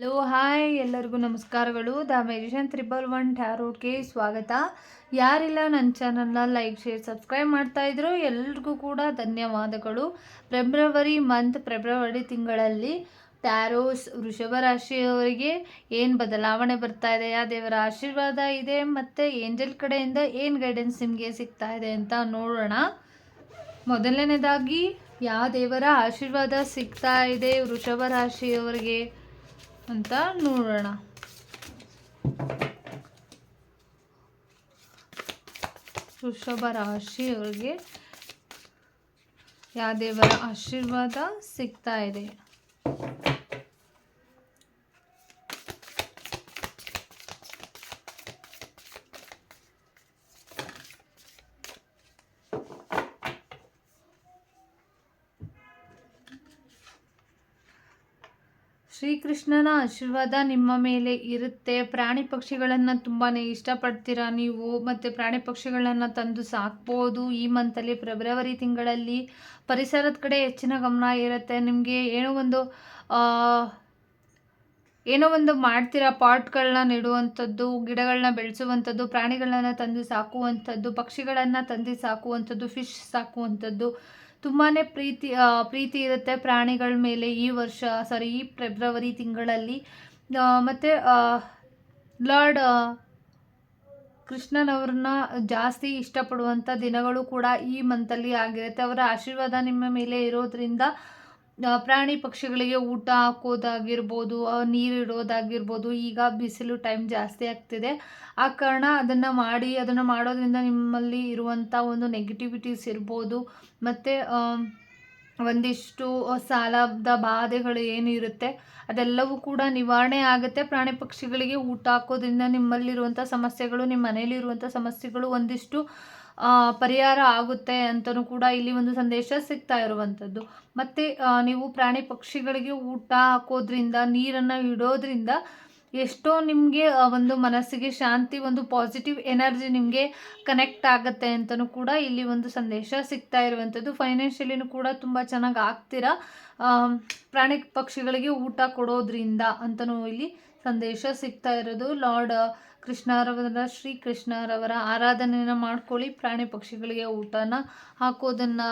Hello, hi ಎಲ್ಲರಿಗೂ ನಮಸ್ಕಾರಗಳು. The magician triple one ಟ್ಯಾರೋಟ್ಗೆ ಸ್ವಾಗತ. ಯಾರಿಲ್ಲ ನನ್ನ ಚಾನಲ್ನ ಲೈಕ್, ಶೇರ್, ಸಬ್ಸ್ಕ್ರೈಬ್ ಮಾಡ್ತಾ ಇದ್ರು ಎಲ್ರಿಗೂ ಕೂಡ ಧನ್ಯವಾದಗಳು. ಫೆಬ್ರವರಿ ಮಂತ್, ಫೆಬ್ರವರಿ ತಿಂಗಳಲ್ಲಿ ಟ್ಯಾರೋಸ್ ವೃಷಭ ರಾಶಿಯವರಿಗೆ ಏನು ಬದಲಾವಣೆ ಬರ್ತಾ ಇದೆ ಯಾವ ದೇವರ ಆಶೀರ್ವಾದ ಇದೆ, ಮತ್ತು ಏಂಜಲ್ ಕಡೆಯಿಂದ ಏನು ಗೈಡೆನ್ಸ್ ನಿಮಗೆ ಸಿಗ್ತಾ ಇದೆ ಅಂತ ನೋಡೋಣ. ಮೊದಲನೇದಾಗಿ ಯಾವ ದೇವರ ಆಶೀರ್ವಾದ ಸಿಗ್ತಾ ಇದೆ ವೃಷಭ ರಾಶಿಯವರಿಗೆ? ಅಂತ ನೋಡೋಣ. ವೃಷಭ ರಾಶಿಯವರಿಗೆ ಯಾವ ದೇವರ ಆಶೀರ್ವಾದ ಸಿಗ್ತಾ ಇದೆ? ಶ್ರೀಕೃಷ್ಣನ ಆಶೀರ್ವಾದ ನಿಮ್ಮ ಮೇಲೆ ಇರುತ್ತೆ. ಪ್ರಾಣಿ ಪಕ್ಷಿಗಳನ್ನು ತುಂಬಾ ಇಷ್ಟಪಡ್ತೀರಾ ನೀವು? ಮತ್ತು ಪ್ರಾಣಿ ಪಕ್ಷಿಗಳನ್ನು ತಂದು ಸಾಕ್ಬೋದು ಈ ಮಂತಲ್ಲಿ ಫೆಬ್ರವರಿ ತಿಂಗಳಲ್ಲಿ. ಪರಿಸರದ ಕಡೆ ಹೆಚ್ಚಿನ ಗಮನ ಇರುತ್ತೆ. ನಿಮಗೆ ಏನೋ ಒಂದು ಏನೋ ಒಂದು ಮಾಡ್ತೀರಾ? ಪಾಟ್ಗಳನ್ನ ನೆಡುವಂಥದ್ದು, ಗಿಡಗಳನ್ನ ಬೆಳೆಸುವಂಥದ್ದು, ಪ್ರಾಣಿಗಳನ್ನ ತಂದು ಸಾಕುವಂಥದ್ದು, ಪಕ್ಷಿಗಳನ್ನು ತಂದು ಸಾಕುವಂಥದ್ದು ಫಿಶ್ ಸಾಕುವಂಥದ್ದು. ತುಂಬಾ ಪ್ರೀತಿ ಪ್ರೀತಿ ಇರುತ್ತೆ ಪ್ರಾಣಿಗಳ ಮೇಲೆ ಈ ವರ್ಷ ಸಾರಿ ಈ ಫೆಬ್ರವರಿ ತಿಂಗಳಲ್ಲಿ. ಮತ್ತು ಲಾರ್ಡ್ ಕೃಷ್ಣನವ್ರನ್ನ ಜಾಸ್ತಿ ಇಷ್ಟಪಡುವಂಥ ದಿನಗಳು ಕೂಡ ಈ ಮಂತಲ್ಲಿ ಆಗಿರುತ್ತೆ. ಅವರ ಆಶೀರ್ವಾದ ನಿಮ್ಮ ಮೇಲೆ ಇರೋದ್ರಿಂದ ಪ್ರಾಣಿ ಪಕ್ಷಿಗಳಿಗೆ ಊಟ ಹಾಕೋದಾಗಿರ್ಬೋದು ನೀರಿಡೋದಾಗಿರ್ಬೋದು ಈಗ ಬಿಸಿಲು ಟೈಮ್ ಜಾಸ್ತಿ ಆಗ್ತಿದೆ. ಆ ಕಾರಣ ಅದನ್ನು ಮಾಡಿ, ಅದನ್ನು ಮಾಡೋದ್ರಿಂದ ನಿಮ್ಮಲ್ಲಿ ಇರುವಂಥ ಒಂದು ನೆಗೆಟಿವಿಟೀಸ್ ಇರ್ಬೋದು. ಮತ್ತು ಒಂದಿಷ್ಟು ಸಾಲದ ಬಾಧೆಗಳು ಏನು ಇರುತ್ತೆ, ಅದೆಲ್ಲವೂ ಕೂಡ ನಿವಾರಣೆ ಆಗುತ್ತೆ. ಪ್ರಾಣಿ ಪಕ್ಷಿಗಳಿಗೆ ಊಟ ಹಾಕೋದ್ರಿಂದ ನಿಮ್ಮಲ್ಲಿರುವಂಥ ಸಮಸ್ಯೆಗಳು ನಿಮ್ಮ ಮನೇಲಿರುವಂಥ ಸಮಸ್ಯೆಗಳು ಒಂದಿಷ್ಟು ಪರಿಹಾರ ಆಗುತ್ತೆ ಅಂತಲೂ ಕೂಡ ಇಲ್ಲಿ ಒಂದು ಸಂದೇಶ ಸಿಗ್ತಾ ಇರುವಂಥದ್ದು. ಮತ್ತು ನೀವು ಪ್ರಾಣಿ ಪಕ್ಷಿಗಳಿಗೆ ಊಟ ಹಾಕೋದ್ರಿಂದ, ನೀರನ್ನು ಇಡೋದ್ರಿಂದ ಎಷ್ಟೋ ನಿಮಗೆ ಒಂದು ಮನಸ್ಸಿಗೆ ಶಾಂತಿ, ಒಂದು ಪಾಸಿಟಿವ್ ಎನರ್ಜಿ ನಿಮಗೆ ಕನೆಕ್ಟ್ ಆಗುತ್ತೆ ಅಂತಲೂ ಕೂಡ ಇಲ್ಲಿ ಒಂದು ಸಂದೇಶ ಸಿಗ್ತಾ ಇರುವಂಥದ್ದು. ಫೈನಾನ್ಷಿಯಲಿನೂ ಕೂಡ ತುಂಬ ಚೆನ್ನಾಗಿ ಆಗ್ತೀರಾ? ಪ್ರಾಣಿ ಪಕ್ಷಿಗಳಿಗೆ ಊಟ ಕೊಡೋದ್ರಿಂದ ಅಂತಲೂ ಇಲ್ಲಿ ಸಂದೇಶ ಸಿಗ್ತಾ ಇರೋದು. ಲಾರ್ಡ್ ಕೃಷ್ಣರವರ ಶ್ರೀ ಕೃಷ್ಣರವರ ಆರಾಧನೆಯನ್ನು ಮಾಡ್ಕೊಳ್ಳಿ. ಪ್ರಾಣಿ ಪಕ್ಷಿಗಳಿಗೆ ಊಟನ ಹಾಕೋದನ್ನು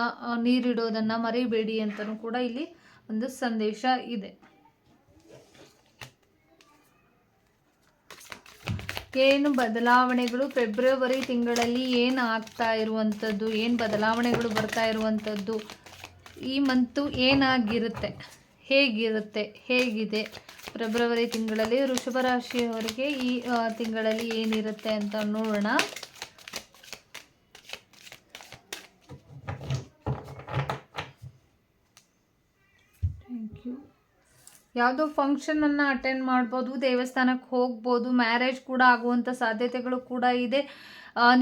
ನೀರಿಡೋದನ್ನು ಮರಿಬೇಡಿ ಅಂತಲೂ ಕೂಡ ಇಲ್ಲಿ ಒಂದು ಸಂದೇಶ ಇದೆ. ಏನು ಬದಲಾವಣೆಗಳು? ಫೆಬ್ರವರಿ ತಿಂಗಳಲ್ಲಿ ಏನು ಆಗ್ತಾ ಇರುವಂಥದ್ದು? ಏನು ಬದಲಾವಣೆಗಳು ಬರ್ತಾ ಇರುವಂಥದ್ದು? ಈ ಮಂತು ಏನಾಗಿರುತ್ತೆ? ಹೇಗಿರುತ್ತೆ, ಹೇಗಿದೆ? ಫೆಬ್ರವರಿ ತಿಂಗಳಲ್ಲಿ ವೃಷಭ ರಾಶಿಯವರಿಗೆ ಈ ತಿಂಗಳಲ್ಲಿ ಏನಿರುತ್ತೆ ಅಂತ ನೋಡೋಣ. ಯಾವುದೋ ಫಂಕ್ಷನನ್ನು ಅಟೆಂಡ್ ಮಾಡ್ಬೋದು, ದೇವಸ್ಥಾನಕ್ಕೆ ಹೋಗ್ಬೋದು ಮ್ಯಾರೇಜ್ ಕೂಡ ಆಗುವಂಥ ಸಾಧ್ಯತೆಗಳು ಕೂಡ ಇದೆ.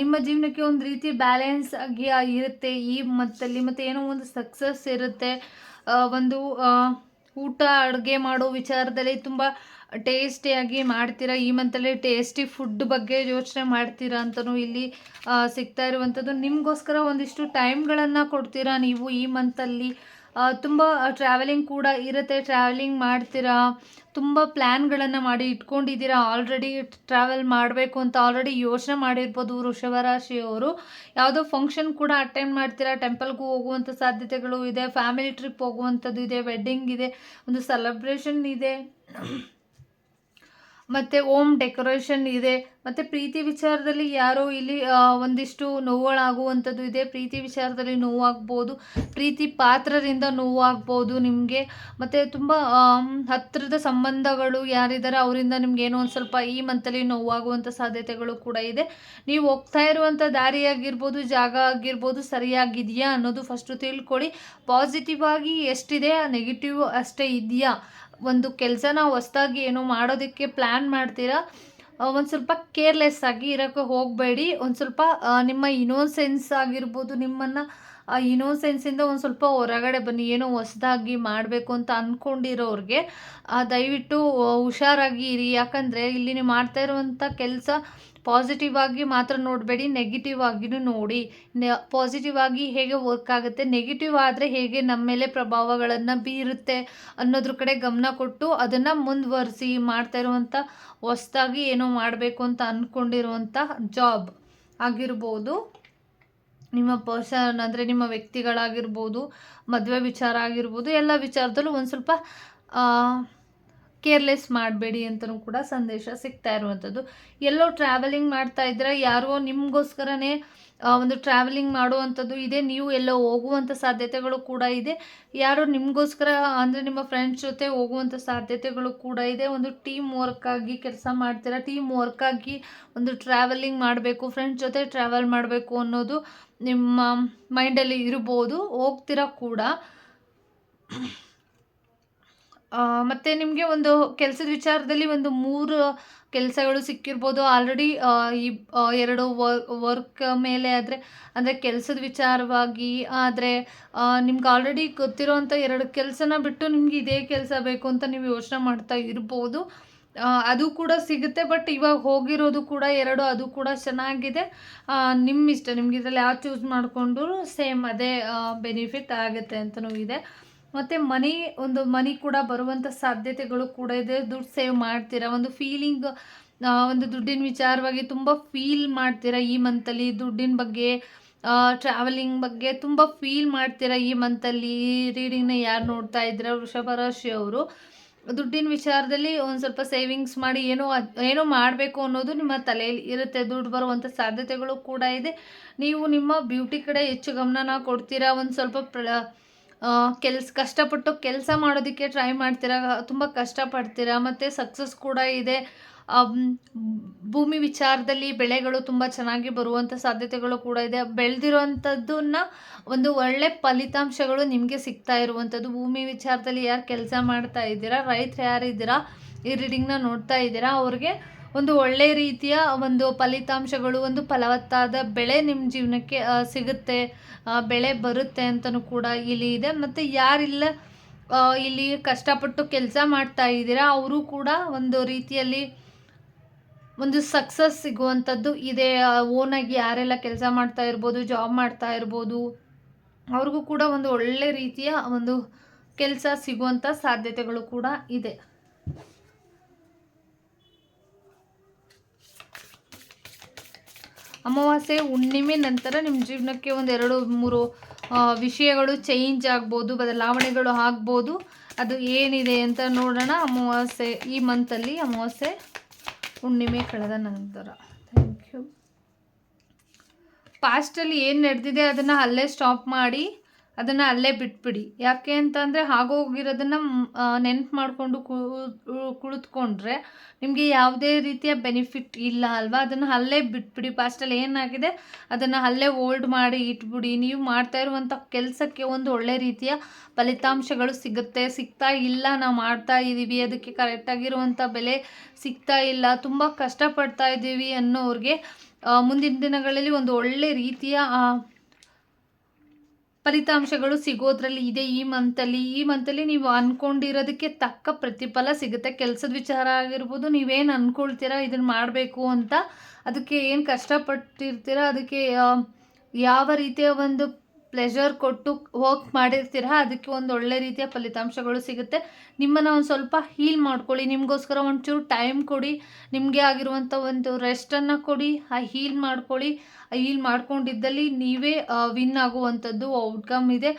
ನಿಮ್ಮ ಜೀವನಕ್ಕೆ ಒಂದು ರೀತಿ ಬ್ಯಾಲೆನ್ಸ್ ಆಗಿ ಇರುತ್ತೆ ಈ ಮತ್ತಲ್ಲಿ, ಮತ್ತು ಏನೋ ಒಂದು ಸಕ್ಸಸ್ ಇರುತ್ತೆ. ಒಂದು ಊಟ, ಅಡುಗೆ ಮಾಡೋ ವಿಚಾರದಲ್ಲಿ ತುಂಬ ಟೇಸ್ಟಿಯಾಗಿ ಮಾಡ್ತೀರಾ? ಈ ಮಂತಲ್ಲಿ ಟೇಸ್ಟಿ ಫುಡ್ ಬಗ್ಗೆ ಯೋಚನೆ ಮಾಡ್ತೀರಾ ಅಂತಲೂ ಇಲ್ಲಿ ಸಿಗ್ತಾ ಇರುವಂಥದ್ದು ನಿಮಗೋಸ್ಕರ ಒಂದಿಷ್ಟು ಟೈಮ್ಗಳನ್ನು ಕೊಡ್ತೀರಾ ನೀವು ಈ ಮಂತಲ್ಲಿ ತುಂಬ ಟ್ರಾವೆಲಿಂಗ್ ಕೂಡ ಇರುತ್ತೆ. ಟ್ರಾವೆಲಿಂಗ್ ಮಾಡ್ತೀರಾ? ತುಂಬ ಪ್ಲ್ಯಾನ್ಗಳನ್ನು ಮಾಡಿ ಇಟ್ಕೊಂಡಿದ್ದೀರಾ? ಆಲ್ರೆಡಿ ಟ್ರಾವೆಲ್ ಮಾಡಬೇಕು ಅಂತ ಆಲ್ರೆಡಿ ಯೋಚನೆ ಮಾಡಿರ್ಬೋದು ವೃಷಭ ರಾಶಿಯವರು ಯಾವುದೋ ಫಂಕ್ಷನ್ ಕೂಡ ಅಟೆಂಡ್ ಮಾಡ್ತೀರಾ? ಟೆಂಪಲ್ಗೂ ಹೋಗುವಂಥ ಸಾಧ್ಯತೆಗಳು ಇದೆ. ಫ್ಯಾಮಿಲಿ ಟ್ರಿಪ್ ಹೋಗುವಂಥದ್ದು ಇದೆ. ವೆಡ್ಡಿಂಗ್ ಇದೆ. ಒಂದು ಸೆಲೆಬ್ರೇಷನ್ ಇದೆ. ಮತ್ತು ಓಮ್ ಡೆಕೋರೇಷನ್ ಇದೆ. ಮತ್ತು ಪ್ರೀತಿ ವಿಚಾರದಲ್ಲಿ ಯಾರೋ ಇಲ್ಲಿ ಒಂದಿಷ್ಟು ನೋವುಗಳಾಗುವಂಥದ್ದು ಇದೆ. ಪ್ರೀತಿ ವಿಚಾರದಲ್ಲಿ ನೋವಾಗ್ಬೋದು. ಪ್ರೀತಿ ಪಾತ್ರರಿಂದ ನೋವಾಗ್ಬೋದು ನಿಮಗೆ. ಮತ್ತು ತುಂಬ ಹತ್ತಿರದ ಸಂಬಂಧಗಳು ಯಾರಿದ್ದಾರೆ ಅವರಿಂದ ನಿಮ್ಗೆ ಏನೋ ಒಂದು ಸ್ವಲ್ಪ ಈ ಮಂತಲ್ಲಿ ನೋವಾಗುವಂಥ ಸಾಧ್ಯತೆಗಳು ಕೂಡ ಇದೆ. ನೀವು ಹೋಗ್ತಾ ಇರುವಂಥ ದಾರಿ ಆಗಿರ್ಬೋದು ಜಾಗ ಆಗಿರ್ಬೋದು ಸರಿಯಾಗಿದೆಯಾ ಅನ್ನೋದು ಫಸ್ಟು ತಿಳ್ಕೊಳ್ಳಿ. ಪಾಸಿಟಿವ್ ಆಗಿ ಎಷ್ಟಿದೆ ನೆಗೆಟಿವ್ ಅಷ್ಟೇ ಇದೆಯಾ? ಒಂದು ಕೆಲಸನ ಹೊಸ್ದಾಗಿ ಏನೋ ಮಾಡೋದಕ್ಕೆ ಪ್ಲ್ಯಾನ್ ಮಾಡ್ತೀರಾ? ಒಂದು ಸ್ವಲ್ಪ ಕೇರ್ಲೆಸ್ ಆಗಿ ಇರೋಕ್ಕೆ ಹೋಗಬೇಡಿ. ಒಂದು ಸ್ವಲ್ಪ ನಿಮ್ಮ ಇನೋಸೆನ್ಸ್ ಆಗಿರ್ಬೋದು, ನಿಮ್ಮನ್ನು, ಆ ಇನೋಸೆನ್ಸಿಂದ ಒಂದು ಸ್ವಲ್ಪ ಹೊರಗಡೆ ಬನ್ನಿ. ಏನೋ ಹೊಸ್ದಾಗಿ ಮಾಡಬೇಕು ಅಂತ ಅಂದ್ಕೊಂಡಿರೋರಿಗೆ ದಯವಿಟ್ಟು ಹುಷಾರಾಗಿ ಇರಿ. ಯಾಕಂದರೆ ಇಲ್ಲಿ ನೀವು ಮಾಡ್ತಾ ಇರುವಂಥ ಕೆಲಸ ಪಾಸಿಟಿವ್ ಆಗಿ ಮಾತ್ರ ನೋಡಬೇಡಿ ನೆಗೆಟಿವ್ ಆಗಿನೂ ನೋಡಿ. ಪಾಸಿಟಿವ್ ಆಗಿ ಹೇಗೆ ವರ್ಕ್ ಆಗುತ್ತೆ ನೆಗೆಟಿವ್ ಆದರೆ ಹೇಗೆ ನಮ್ಮ ಮೇಲೆ ಪ್ರಭಾವಗಳನ್ನು ಬೀರುತ್ತೆ ಅನ್ನೋದ್ರ ಕಡೆ ಗಮನ ಕೊಟ್ಟು ಅದನ್ನು ಮುಂದುವರಿಸಿ ಮಾಡ್ತಾ ಇರುವಂಥ ಹೊಸ್ದಾಗಿ ಏನೋ ಮಾಡಬೇಕು ಅಂತ ಅಂದ್ಕೊಂಡಿರುವಂಥ ಜಾಬ್ ಆಗಿರ್ಬೋದು. ನಿಮ್ಮ ಪರ್ಸನ್ ಅಂದರೆ ನಿಮ್ಮ ವ್ಯಕ್ತಿಗಳಾಗಿರ್ಬೋದು, ಮದುವೆ ವಿಚಾರ ಆಗಿರ್ಬೋದು, ಎಲ್ಲ ವಿಚಾರದಲ್ಲೂ ಒಂದು ಸ್ವಲ್ಪ ಕೇರ್ಲೆಸ್ ಮಾಡಬೇಡಿ ಅಂತಲೂ ಕೂಡ ಸಂದೇಶ ಸಿಗ್ತಾ ಇರುವಂಥದ್ದು. ಎಲ್ಲೋ ಟ್ರಾವೆಲಿಂಗ್ ಮಾಡ್ತಾ ಇದ್ರೆ ಯಾರೋ ನಿಮಗೋಸ್ಕರನೇ ಒಂದು ಟ್ರಾವೆಲಿಂಗ್ ಮಾಡುವಂಥದ್ದು ಇದೆ. ನೀವು ಎಲ್ಲೋ ಹೋಗುವಂಥ ಸಾಧ್ಯತೆಗಳು ಕೂಡ ಇದೆ. ಯಾರೋ ನಿಮಗೋಸ್ಕರ, ಅಂದರೆ ನಿಮ್ಮ ಫ್ರೆಂಡ್ಸ್ ಜೊತೆ ಹೋಗುವಂಥ ಸಾಧ್ಯತೆಗಳು ಕೂಡ ಇದೆ. ಒಂದು ಟೀಮ್ ವರ್ಕಾಗಿ ಕೆಲಸ ಮಾಡ್ತೀರಾ ಟೀಮ್ ವರ್ಕಾಗಿ ಒಂದು ಟ್ರಾವೆಲಿಂಗ್ ಮಾಡಬೇಕು ಫ್ರೆಂಡ್ಸ್ ಜೊತೆ ಟ್ರಾವೆಲ್ ಮಾಡಬೇಕು ಅನ್ನೋದು ನಿಮ್ಮ ಮೈಂಡಲ್ಲಿ ಇರ್ಬೋದು. ಹೋಗ್ತೀರಾ ಕೂಡ. ಮತ್ತು ನಿಮಗೆ ಒಂದು ಕೆಲಸದ ವಿಚಾರದಲ್ಲಿ ಒಂದು ಮೂರು ಕೆಲಸಗಳು ಸಿಕ್ಕಿರ್ಬೋದು. ಆಲ್ರೆಡಿ ಈ ಎರಡು ವರ್ಕ್ ಮೇಲೆ ಆದರೆ, ಅಂದರೆ ಕೆಲಸದ ವಿಚಾರವಾಗಿ ಆದರೆ ನಿಮ್ಗೆ ಆಲ್ರೆಡಿ ಗೊತ್ತಿರೋವಂಥ ಎರಡು ಕೆಲಸನ ಬಿಟ್ಟು ನಿಮ್ಗೆ ಇದೇ ಕೆಲಸ ಬೇಕು ಅಂತ ನೀವು ಯೋಚನೆ ಮಾಡ್ತಾ ಇರ್ಬೋದು. ಅದು ಕೂಡ ಸಿಗುತ್ತೆ ಬಟ್ ಇವಾಗ ಹೋಗಿರೋದು ಕೂಡ ಎರಡು, ಅದು ಕೂಡ ಚೆನ್ನಾಗಿದೆ. ನಿಮ್ಮ ಇಷ್ಟ ನಿಮ್ಗೆ ಇದರಲ್ಲಿ ಯಾವ ಚೂಸ್ ಮಾಡಿಕೊಂಡು ಸೇಮ್ ಅದೇ ಬೆನಿಫಿಟ್ ಆಗುತ್ತೆ ಅಂತಲೂ ಇದೆ. ಮತ್ತು ಮನಿ, ಒಂದು ಮನಿ ಕೂಡ ಬರುವಂಥ ಸಾಧ್ಯತೆಗಳು ಕೂಡ ಇದೆ. ದುಡ್ಡು ಸೇವ್ ಮಾಡ್ತೀರಾ? ಒಂದು ಫೀಲಿಂಗ್ ಒಂದು ದುಡ್ಡಿನ ವಿಚಾರವಾಗಿ ತುಂಬ ಫೀಲ್ ಮಾಡ್ತೀರಾ ಈ ಮಂತಲ್ಲಿ ದುಡ್ಡಿನ ಬಗ್ಗೆ ಟ್ರಾವೆಲಿಂಗ್ ಬಗ್ಗೆ ತುಂಬ ಫೀಲ್ ಮಾಡ್ತೀರಾ ಈ ಮಂತಲ್ಲಿ ಈ ರೀಡಿಂಗ್ನ ಯಾರು ನೋಡ್ತಾ ಇದ್ದೀರಾ? ವೃಷಭ ರಾಶಿಯವರು ದುಡ್ಡಿನ ವಿಚಾರದಲ್ಲಿ ಒಂದು ಸ್ವಲ್ಪ ಸೇವಿಂಗ್ಸ್ ಮಾಡಿ ಏನೋ ಏನೋ ಮಾಡಬೇಕು ಅನ್ನೋದು ನಿಮ್ಮ ತಲೆಯಲ್ಲಿ ಇರುತ್ತೆ. ದುಡ್ಡು ಬರುವಂಥ ಸಾಧ್ಯತೆಗಳು ಕೂಡ ಇದೆ. ನೀವು ನಿಮ್ಮ ಬ್ಯೂಟಿ ಕಡೆ ಹೆಚ್ಚು ಗಮನನ ಕೊಡ್ತೀರಾ? ಒಂದು ಸ್ವಲ್ಪ ಪ್ರ ಕೆಲ್ಸ, ಕಷ್ಟಪಟ್ಟು ಕೆಲಸ ಮಾಡೋದಕ್ಕೆ ಟ್ರೈ ಮಾಡ್ತೀರಾ? ತುಂಬ ಕಷ್ಟಪಡ್ತೀರಾ? ಮತ್ತು ಸಕ್ಸಸ್ ಕೂಡ ಇದೆ. ಭೂಮಿ ವಿಚಾರದಲ್ಲಿ ಬೆಳೆಗಳು ತುಂಬ ಚೆನ್ನಾಗಿ ಬರುವಂಥ ಸಾಧ್ಯತೆಗಳು ಕೂಡ ಇದೆ. ಬೆಳೆದಿರುವಂಥದ್ದನ್ನ ಒಂದು ಒಳ್ಳೆ ಫಲಿತಾಂಶಗಳು ನಿಮಗೆ ಸಿಗ್ತಾ ಇರುವಂಥದ್ದು ಭೂಮಿ ವಿಚಾರದಲ್ಲಿ ಯಾರು ಕೆಲಸ ಮಾಡ್ತಾ ಇದ್ದೀರಾ? ರೈತರು ಯಾರಿದ್ದೀರಾ? ಈ ರೀಡಿಂಗ್ನ ನೋಡ್ತಾ ಇದ್ದೀರಾ? ಅವ್ರಿಗೆ ಒಂದು ಒಳ್ಳೆ ರೀತಿಯ ಒಂದು ಫಲಿತಾಂಶಗಳು, ಒಂದು ಫಲವತ್ತಾದ ಬೆಳೆ ನಿಮ್ಮ ಜೀವನಕ್ಕೆ ಸಿಗುತ್ತೆ ಬೆಳೆ ಬರುತ್ತೆ ಅಂತಲೂ ಕೂಡ ಇಲ್ಲಿ ಇದೆ. ಮತ್ತು ಯಾರಿಲ್ಲ ಇಲ್ಲಿ ಕಷ್ಟಪಟ್ಟು ಕೆಲಸ ಮಾಡ್ತಾ ಇದ್ದೀರಾ, ಅವರು ಕೂಡ ಒಂದು ರೀತಿಯಲ್ಲಿ ಒಂದು ಸಕ್ಸಸ್ ಸಿಗುವಂಥದ್ದು ಇದೆ. ಓನಾಗಿ ಯಾರೆಲ್ಲ ಕೆಲಸ ಮಾಡ್ತಾ ಇರ್ಬೋದು ಜಾಬ್ ಮಾಡ್ತಾ ಇರ್ಬೋದು, ಅವ್ರಿಗೂ ಕೂಡ ಒಂದು ಒಳ್ಳೆ ರೀತಿಯ ಒಂದು ಕೆಲಸ ಸಿಗುವಂಥ ಸಾಧ್ಯತೆಗಳು ಕೂಡ ಇದೆ. ಅಮಾವಾಸ್ಯೆ ಹುಣ್ಣಿಮೆ ನಂತರ ನಿಮ್ಮ ಜೀವನಕ್ಕೆ ಒಂದು ಎರಡು, ಮೂರು ವಿಷಯಗಳು ಚೇಂಜ್ ಆಗ್ಬೋದು, ಬದಲಾವಣೆಗಳು ಆಗ್ಬೋದು. ಅದು ಏನಿದೆ ಅಂತ ನೋಡೋಣ ಅಮಾವಾಸ್ಯೆ ಈ ಮಂತಲ್ಲಿ ಅಮಾವಾಸ್ಯೆ ಹುಣ್ಣಿಮೆ ಕಳೆದ ನಂತರ. ಥ್ಯಾಂಕ್ ಯು ಪಾಸ್ಟಲ್ಲಿ ಏನು ನಡೆದಿದೆ ಅದನ್ನು ಅಲ್ಲೇ ಸ್ಟಾಪ್ ಮಾಡಿ. ಅದನ್ನು ಅಲ್ಲೇ ಬಿಟ್ಬಿಡಿ. ಯಾಕೆ ಅಂತಂದರೆ ಆಗೋಗಿರೋದನ್ನು ನೆನ್ಪು ಮಾಡಿಕೊಂಡು ಕುಳಿತ್ಕೊಂಡ್ರೆ ನಿಮಗೆ ಯಾವುದೇ ರೀತಿಯ ಬೆನಿಫಿಟ್ ಇಲ್ಲ ಅಲ್ವಾ? ಅದನ್ನು ಅಲ್ಲೇ ಬಿಟ್ಬಿಡಿ. ಪಾಸ್ಟಲ್ಲಿ ಏನಾಗಿದೆ? ಅದನ್ನು ಅಲ್ಲೇ ಓಲ್ಡ್ ಮಾಡಿ ಇಟ್ಬಿಡಿ. ನೀವು ಮಾಡ್ತಾ ಇರುವಂಥ ಕೆಲಸಕ್ಕೆ ಒಂದು ಒಳ್ಳೆ ರೀತಿಯ ಫಲಿತಾಂಶಗಳು ಸಿಗುತ್ತೆ. ಸಿಗ್ತಾ ಇಲ್ಲ, ನಾವು ಮಾಡ್ತಾ ಇದ್ದೀವಿ ಅದಕ್ಕೆ ಕರೆಕ್ಟಾಗಿರುವಂಥ ಬೆಲೆ ಸಿಗ್ತಾ ಇಲ್ಲ, ತುಂಬ ಕಷ್ಟಪಡ್ತಾ ಇದ್ದೀವಿ ಅನ್ನೋರಿಗೆ ಮುಂದಿನ ದಿನಗಳಲ್ಲಿ ಒಂದು ಒಳ್ಳೆ ರೀತಿಯ ಫಲಿತಾಂಶಗಳು ಸಿಗೋದ್ರಲ್ಲಿ ಇದೆ ಈ ಮಂತಲ್ಲಿ ಈ ಮಂತಲ್ಲಿ ನೀವು ಅಂದ್ಕೊಂಡಿರೋದಕ್ಕೆ ತಕ್ಕ ಪ್ರತಿಫಲ ಸಿಗುತ್ತೆ. ಕೆಲಸದ ವಿಚಾರ ಆಗಿರ್ಬೋದು, ನೀವೇನು ಅಂದ್ಕೊಳ್ತೀರಾ ಇದನ್ನು ಮಾಡಬೇಕು ಅಂತ. ಅದಕ್ಕೆ ಏನು ಕಷ್ಟಪಟ್ಟಿರ್ತೀರ, ಅದಕ್ಕೆ ಯಾವ ರೀತಿಯ ಒಂದು ಪ್ಲೆಷರ್ ಕೊಟ್ಟು ವರ್ಕ್ ಮಾಡಿರ್ತೀರ? ಅದಕ್ಕೆ ಒಂದು ಒಳ್ಳೆ ರೀತಿಯ ಫಲಿತಾಂಶಗಳು ಸಿಗುತ್ತೆ. ನಿಮ್ಮನ್ನು ಒಂದು ಸ್ವಲ್ಪ ಹೀಲ್ ಮಾಡ್ಕೊಳ್ಳಿ. ನಿಮಗೋಸ್ಕರ ಒಂಚೂರು ಟೈಮ್ ಕೊಡಿ. ನಿಮಗೆ ಆಗಿರುವಂಥ ಒಂದು ರೆಸ್ಟನ್ನು ಕೊಡಿ. ಆ ಹೀಲ್ ಮಾಡ್ಕೊಳ್ಳಿ. ಆ ಹೀಲ್ ಮಾಡ್ಕೊಂಡಿದ್ದಲ್ಲಿ ನೀವೇ ವಿನ್ ಆಗುವಂಥದ್ದು ಔಟ್ಕಮ್ ಇದೆ.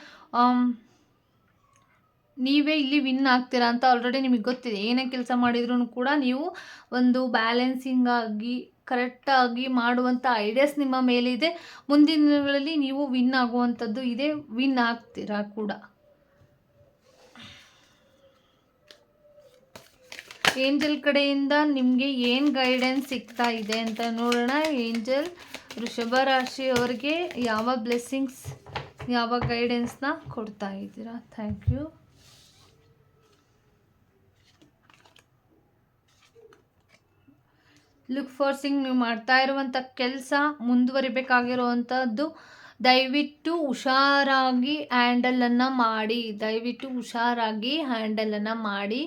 ನೀವೇ ಇಲ್ಲಿ ವಿನ್ ಆಗ್ತೀರಾ ಅಂತ ಆಲ್ರೆಡಿ ನಿಮಗೆ ಗೊತ್ತಿದೆ. ಏನೇ ಕೆಲಸ ಮಾಡಿದ್ರೂ ಕೂಡ ನೀವು ಒಂದು ಬ್ಯಾಲೆನ್ಸಿಂಗ್ ಆಗಿ ಕರೆಕ್ಟಾಗಿ ಮಾಡುವಂಥ ಐಡಿಯಾಸ್ ನಿಮ್ಮ ಮೇಲಿದೆ. ಮುಂದಿನ ದಿನಗಳಲ್ಲಿ ನೀವು ವಿನ್ ಆಗುವಂಥದ್ದು ಇದೆ. ವಿನ್ ಆಗ್ತೀರಾ ಕೂಡ? ಏಂಜಲ್ ಕಡೆಯಿಂದ ನಿಮಗೆ ಏನು ಗೈಡೆನ್ಸ್ ಸಿಗ್ತಾ ಇದೆ ಅಂತ ನೋಡೋಣ. ಏಂಜಲ್ ವೃಷಭ ರಾಶಿಯವರಿಗೆ ಯಾವ ಬ್ಲೆಸ್ಸಿಂಗ್ಸ್ ಯಾವ ಗೈಡೆನ್ಸ್ನ ಕೊಡ್ತಾ ಇದ್ದೀರಾ? ಥ್ಯಾಂಕ್ ಯು ಲುಕ್ ಫೋರ್ಸಿಂಗ್ ನೀವು ಮಾಡ್ತಾ ಇರುವಂಥ ಕೆಲಸ ಮುಂದುವರಿಬೇಕಾಗಿರುವಂಥದ್ದು ದಯವಿಟ್ಟು ಹುಷಾರಾಗಿ ಹ್ಯಾಂಡಲನ್ನು ಮಾಡಿ, ದಯವಿಟ್ಟು ಹುಷಾರಾಗಿ ಹ್ಯಾಂಡಲನ್ನು ಮಾಡಿ.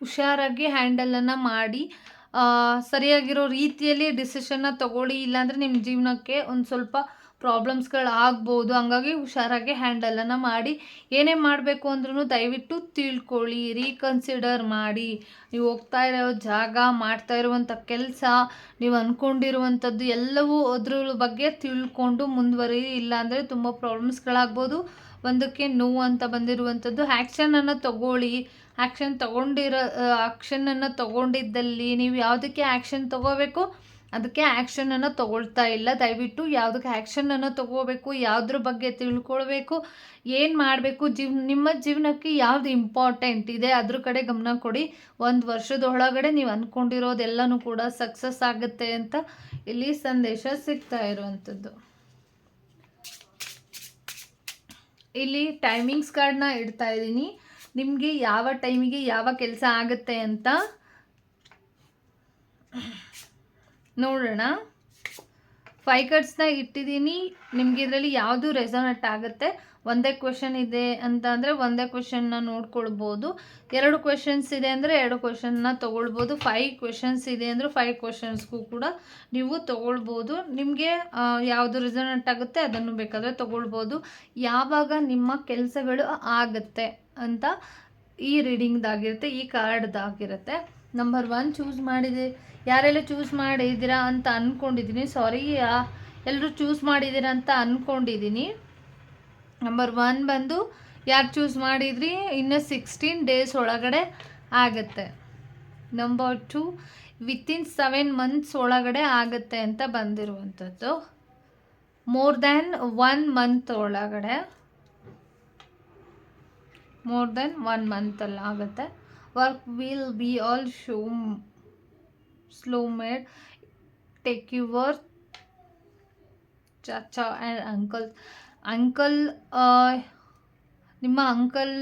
ಹುಷಾರಾಗಿ ಹ್ಯಾಂಡಲನ್ನು ಮಾಡಿ ಸರಿಯಾಗಿರೋ ರೀತಿಯಲ್ಲಿ ಡಿಸಿಷನ್ನ ತಗೊಳ್ಳಿ, ಇಲ್ಲಾಂದರೆ ನಿಮ್ಮ ಜೀವನಕ್ಕೆ ಒಂದು ಸ್ವಲ್ಪ ಪ್ರಾಬ್ಲಮ್ಸ್ಗಳು ಆಗ್ಬೋದು ಹಂಗಾಗಿ ಹುಷಾರಾಗಿ ಹ್ಯಾಂಡಲನ್ನು ಮಾಡಿ. ಏನೇ ಮಾಡಬೇಕು ಅಂದ್ರೂ ದಯವಿಟ್ಟು ತಿಳ್ಕೊಳ್ಳಿ ರೀಕನ್ಸಿಡರ್ ಮಾಡಿ. ನೀವು ಹೋಗ್ತಾ ಇರೋ ಜಾಗ, ಮಾಡ್ತಾ ಇರುವಂಥ ಕೆಲಸ, ನೀವು ಅಂದ್ಕೊಂಡಿರುವಂಥದ್ದು ಎಲ್ಲವೂ ಅದ್ರ ಬಗ್ಗೆ ತಿಳ್ಕೊಂಡು ಮುಂದುವರಿ. ಇಲ್ಲಾಂದರೆ ತುಂಬ ಪ್ರಾಬ್ಲಮ್ಸ್ಗಳಾಗ್ಬೋದು ಒಂದಕ್ಕೆ ನೋವು ಅಂತ ಬಂದಿರುವಂಥದ್ದು ಆ್ಯಕ್ಷನನ್ನು ತಗೊಳ್ಳಿ. ಆ್ಯಕ್ಷನ್ ತಗೊಂಡಿರೋ ಆ್ಯಕ್ಷನನ್ನು ತಗೊಂಡಿದ್ದಲ್ಲಿ ನೀವು ಯಾವುದಕ್ಕೆ ಆ್ಯಕ್ಷನ್ ತಗೋಬೇಕು? ಅದಕ್ಕೆ ಆ್ಯಕ್ಷನನ್ನು ತಗೊಳ್ತಾ ಇಲ್ಲ. ದಯವಿಟ್ಟು ಯಾವುದಕ್ಕೆ ಆ್ಯಕ್ಷನನ್ನು ತಗೋಬೇಕು, ಯಾವುದ್ರ ಬಗ್ಗೆ ತಿಳ್ಕೊಳ್ಬೇಕು, ಏನು ಮಾಡಬೇಕು, ಜೀವ್, ನಿಮ್ಮ ಜೀವನಕ್ಕೆ ಯಾವುದು ಇಂಪಾರ್ಟೆಂಟ್ ಇದೆ, ಅದ್ರ ಕಡೆ ಗಮನ ಕೊಡಿ. ಒಂದು ವರ್ಷದೊಳಗಡೆ ನೀವು ಅಂದ್ಕೊಂಡಿರೋದೆಲ್ಲನೂ ಕೂಡ ಸಕ್ಸಸ್ ಆಗುತ್ತೆ ಅಂತ ಇಲ್ಲಿ ಸಂದೇಶ ಸಿಗ್ತಾ ಇರುವಂಥದ್ದು. ಇಲ್ಲಿ ಟೈಮಿಂಗ್ಸ್ ಕಾರ್ಡ್ನ ಇಡ್ತಾ ಇದ್ದೀನಿ. ನಿಮಗೆ ಯಾವ ಟೈಮಿಗೆ ಯಾವ ಕೆಲಸ ಆಗುತ್ತೆ ಅಂತ. ನೋಡೋಣ. ಫೈ ಕಟ್ಸ್ನ ಇಟ್ಟಿದ್ದೀನಿ. ನಿಮ್ಗೆ ಇದರಲ್ಲಿ ಯಾವುದು ರೆಸೋನೆಟ್ ಆಗುತ್ತೆ? ಒಂದೇ ಕ್ವೆಶನ್ ಇದೆ ಅಂತ ಅಂದರೆ ಒಂದೇ ಕ್ವೆಶನ್ನ ನೋಡ್ಕೊಳ್ಬೋದು. ಎರಡು ಕ್ವೆಶನ್ಸ್ ಇದೆ ಅಂದರೆ ಎರಡು ಕ್ವೆಶನ್ನ ತೊಗೊಳ್ಬೋದು. ಫೈವ್ ಕ್ವೆಶನ್ಸ್ ಇದೆ ಅಂದರೆ ಫೈವ್ ಕ್ವೆಶನ್ಸ್ಗೂ ಕೂಡ ನೀವು ತೊಗೊಳ್ಬೋದು. ನಿಮಗೆ ಯಾವುದು ರಿಸನೆಂಟ್ ಆಗುತ್ತೆ ಅದನ್ನು ಬೇಕಾದರೆ ತೊಗೊಳ್ಬೋದು. ಯಾವಾಗ ನಿಮ್ಮ ಕೆಲಸಗಳು ಆಗುತ್ತೆ ಅಂತ ಈ ರೀಡಿಂಗ್ದಾಗಿರುತ್ತೆ ಈ ಕಾರ್ಡ್ದಾಗಿರುತ್ತೆ ನಂಬರ್ ಒನ್ ಚೂಸ್ ಮಾಡಿದೆ. ಯಾರೆಲ್ಲ ಚೂಸ್ ಮಾಡಿದ್ದೀರಾ ಅಂತ ಅಂದ್ಕೊಂಡಿದ್ದೀನಿ ಸಾರಿ ಎಲ್ಲರೂ ಚೂಸ್ ಮಾಡಿದ್ದೀರಾ ಅಂತ ಅಂದ್ಕೊಂಡಿದ್ದೀನಿ ನಂಬರ್ ಒನ್ ಬಂದು, ಯಾರು ಚೂಸ್ ಮಾಡಿದ್ರಿ? ಇನ್ನು ಸಿಕ್ಸ್ಟೀನ್ ಡೇಸ್ ಒಳಗಡೆ ಆಗುತ್ತೆ. Number two within seven months ಒಳಗಡೆ ಆಗುತ್ತೆ ಅಂತ ಬಂದಿರುವಂಥದ್ದು. ಮೋರ್ ದ್ಯಾನ್ ಒನ್ ಮಂತ್ ಒಳಗಡೆ. ಮೋರ್ ದೆನ್ ಒನ್ ಮಂತಲ್ಲಿ ಆಗುತ್ತೆ. Work will be all show slow made take your ಚಾಚಾ ಆ್ಯಂಡ್ ಅಂಕಲ್ ಅಂಕಲ್ ನಿಮ್ಮ ಅಂಕಲ್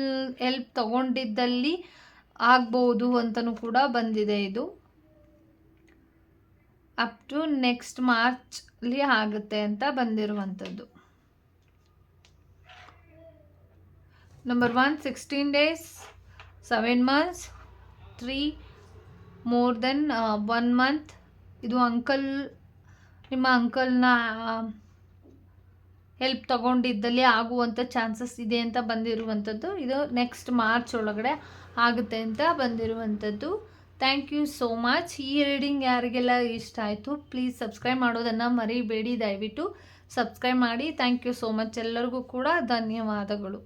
ಎಲ್ಪ್ ತಗೊಂಡಿದ್ದಲ್ಲಿ ಆಗ್ಬೋದು ಅಂತಲೂ ಕೂಡ ಬಂದಿದೆ ಇದು. ಅಪ್ ಟು ನೆಕ್ಸ್ಟ್ ಮಾರ್ಚಲ್ಲಿ ಆಗುತ್ತೆ ಅಂತ ಬಂದಿರುವಂಥದ್ದು. Number one sixteen days seven months three more then one month ಇದು ಅಂಕಲ್ ನಿಮ್ಮ ಅಂಕಲ್ನ ಹೆಲ್ಪ್ ತಗೊಂಡಿದ್ದಲ್ಲಿ ಆಗುವಂಥ ಚಾನ್ಸಸ್ ಇದೆ ಅಂತ ಬಂದಿರುವಂಥದ್ದು. ಇದು ನೆಕ್ಸ್ಟ್ ಮಾರ್ಚ್ ಒಳಗಡೆ ಆಗುತ್ತೆ ಅಂತ ಬಂದಿರುವಂಥದ್ದು. ಥ್ಯಾಂಕ್ ಯು ಸೋ ಮಚ್ ಈ ರೀಡಿಂಗ್ ಯಾರಿಗೆಲ್ಲ ಇಷ್ಟ ಆಯಿತು ಪ್ಲೀಸ್ ಸಬ್ಸ್ಕ್ರೈಬ್ ಮಾಡೋದನ್ನು ಮರಿಬೇಡಿ ದಯವಿಟ್ಟು. ಸಬ್ಸ್ಕ್ರೈಬ್ ಮಾಡಿ. ಥ್ಯಾಂಕ್ ಯು ಸೋ ಮಚ್ ಎಲ್ಲರಿಗೂ ಕೂಡ ಧನ್ಯವಾದಗಳು.